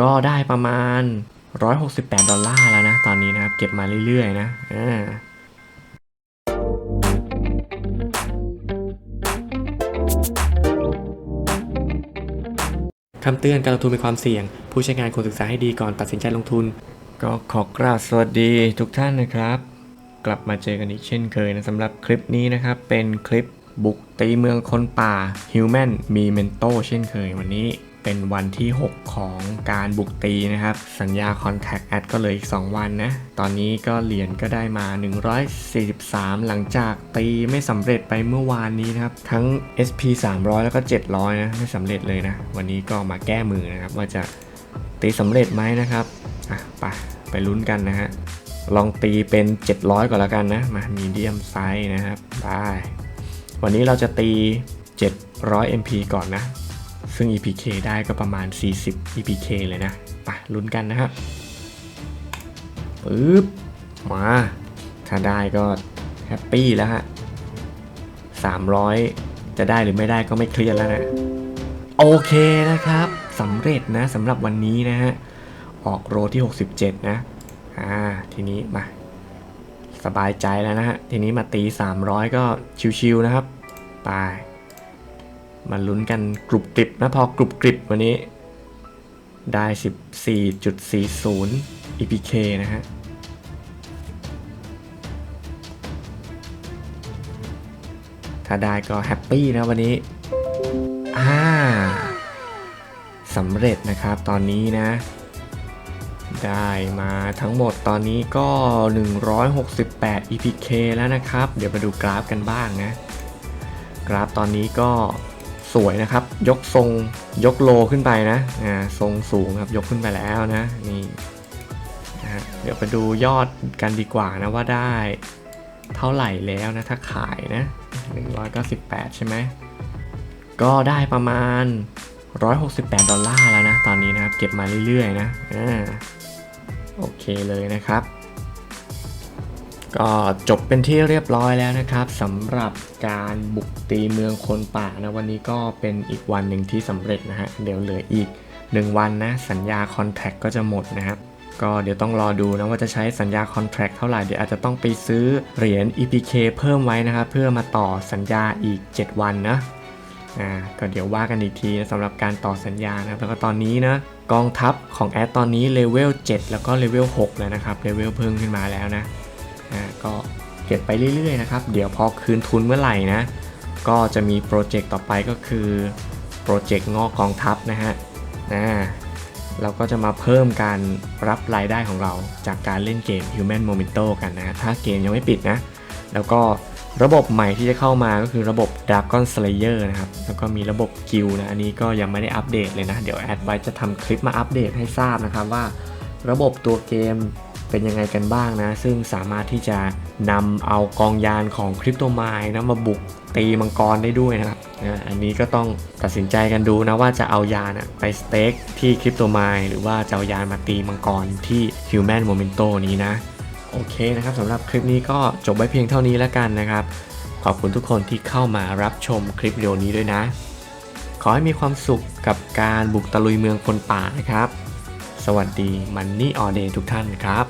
ก็ได้ประมาณ 168 ดอลลาร์แล้วนะ ตอนนี้นะครับ เก็บมาเรื่อยๆ นะอ่าคำเตือนการลงทุนมีความเสี่ยง ผู้ใช้งานควรศึกษาให้ดีก่อนตัดสินใจลงทุน ก็ขอกราบสวัสดีทุกท่านนะครับ กลับมาเจอกันอีกเช่นเคยนะสำหรับคลิปนี้นะครับ เป็นคลิปบุกตีเมืองคนป่า Human มีเมนโตเช่นเคยวันนี้ เป็นวันที่ 6 ของการบุกตีนะครับ สัญญา Contact Ad ก็เลยอีก 2 วันนะ ตอนนี้ก็เหรียญก็ได้มา 143 หลังจากตีไม่สำเร็จไปเมื่อวานนี้นะครับ ทั้ง SP 300 แล้วก็ 700 นะ ไม่สำเร็จเลยนะ วันนี้ก็มาแก้มือนะครับ ว่าจะตีสำเร็จไหมนะครับ อะไปไปลุ้นกันนะฮะลองตีเป็น 700 ก่อนแล้วกันนะ มามีเดียมไซส์นะครับ ได้ วันนี้เราจะตี 700 MP ก่อนนะ ซึ่ง EPK ได้ก็ประมาณ 40 EPK เลยนะไปลุ้นกันนะครับปึ๊บ มา ถ้าได้ก็แฮปปี้แล้วฮะ 300 จะได้หรือไม่ได้ก็ไม่เครียดแล้วนะ โอเคนะครับสำเร็จนะสำหรับวันนี้นะฮะ ออกโรที่ 67 นะ อ่า ทีนี้มา สบายใจแล้วนะฮะ ทีนี้มาตี 300 ก็ชิวๆนะครับ ไป มาลุ้นกันกรุบกริบนะพอกรุบกริบวันนี้ ได้ 14.40 EPK นะฮะถ้าได้ก็แฮปปี้นะวันนี้อ่าสำเร็จนะครับตอนนี้นะ ได้มาทั้งหมดตอนนี้ก็ 168 EPK แล้วนะครับ เดี๋ยวมาดูกราฟกันบ้างนะ กราฟตอนนี้ก็ สวยนะครับ ยกทรงยกโลขึ้นไปนะอ่าทรงสูงครับยกขึ้นไปแล้วนะนี่นะฮะเดี๋ยวไปดูยอดกันดีกว่านะว่าได้เท่าไหร่แล้วนะถ้าขายนะ 198 ใช่ไหมก็ได้ประมาณ 168 ดอลลาร์แล้วนะ ตอนนี้นะครับ เก็บมาเรื่อยๆ นะอ่าโอเคเลยนะครับ ก็จบเป็นที่เรียบร้อยแล้วนะครับสำหรับการบุกตีเมืองคนป่านะวันนี้ก็เป็นอีกวันหนึ่งที่สำเร็จนะฮะเดี๋ยวเหลืออีก 1 วันนะสัญญาคอนแทคก็จะหมดนะครับก็เดี๋ยวต้องรอดูนะว่าจะใช้สัญญาคอนแทคเท่าไหร่เดี๋ยวอาจจะต้องไปซื้อเหรียญ EPK เพิ่มไว้นะครับเพื่อมาต่อสัญญาอีก 7 วันนะอ่าก็เดี๋ยวว่ากันอีกทีนะสำหรับการต่อสัญญานะครับแล้วก็ตอนนี้นะกองทัพของแอดตอนนี้เลเวล7แล้วก็เลเวล6แล้วนะครับเลเวลเพิ่มขึ้นมาแล้วนะ ก็เก็บไปเรื่อยๆนะครับ เดี๋ยวพอคืนทุนเมื่อไหร่นะ ก็จะมีโปรเจกต์ต่อไปก็คือโปรเจกต์งอกกองทัพนะฮะนะเราก็จะมาเพิ่มการรับรายได้ของเราจากการเล่นเกม Human Momento กันนะถ้าเกมยังไม่ปิดนะ แล้วก็ระบบใหม่ที่จะเข้ามาก็คือระบบ Dragon Slayer นะครับ แล้วก็มีระบบกิลนะ อันนี้ก็ยังไม่ได้อัปเดตเลยนะ เดี๋ยวแอดไว้จะทำคลิปมาอัปเดตให้ทราบนะครับว่า ระบบตัวเกม เป็นยังไงกันบ้างนะ ซึ่งสามารถที่จะนำเอากองยานของคริปโตไมน์นะมาบุกตีมังกรได้ด้วยนะครับอันนี้ก็ต้องตัดสินใจกันดูนะว่าจะเอายานไปสเต็กที่คริปโตไมน์หรือว่าจะเอายานมาตีมังกรที่ Human Momento นี้นะ โอเคนะครับสำหรับคลิปนี้ก็จบไว้เพียงเท่านี้แล้วกันนะครับ ขอบคุณทุกคนที่เข้ามารับชมคลิปวิดีโอนี้ด้วยนะ ขอให้มีความสุขกับการบุกตะลุยเมืองคนป่านะครับ วัสดีมันนี่ออเดย์ทุกท่านครับ